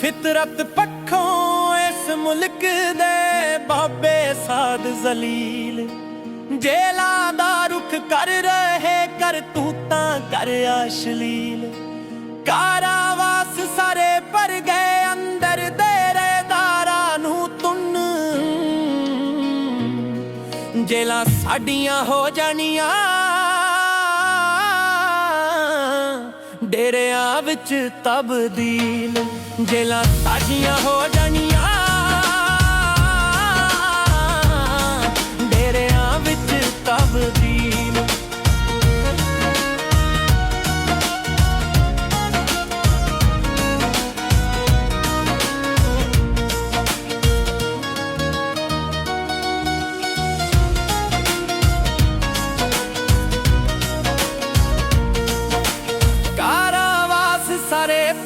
ਫਿਤਰਤ ਪੱਖੋਂ ਇਸ ਮੁਲਕ ਦੇ ਬਾਬੇ ਸਾਧ ਜ਼ਲੀਲ ਜੇਲਾਂ ਦਾ ਰੁਖ ਕਰ ਰਹੇ ਕਰ ਤੂੰ ਤਾਂ ਕਰ ਆਸ਼ਲੀਲ ਕਾਰਾਵਾਸ ਜੇਲਾਂ ਸਾਡੀਆਂ ਹੋ ਜਾਣੀਆਂ। ਡੇਰਿਆਂ ਵਿੱਚ ਤਬਦੀਲ ਜੇਲਾਂ ਸਾਡੀਆਂ ਹੋ ਜਾਣੀਆਂ।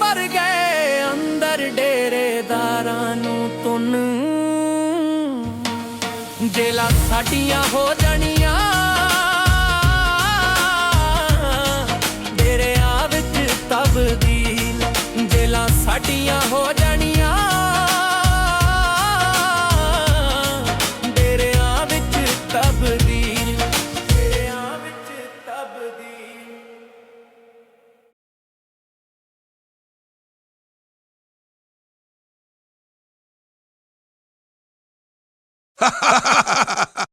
ਭਰ ਗਏ ਅੰਦਰ ਡੇਰੇਦਾਰਾਂ ਨੂੰ ਤੁਨ ਜੇਲਾ ਸਾਡੀਆਂ ਹੋ ਜਾਣੀਆਂ। Ha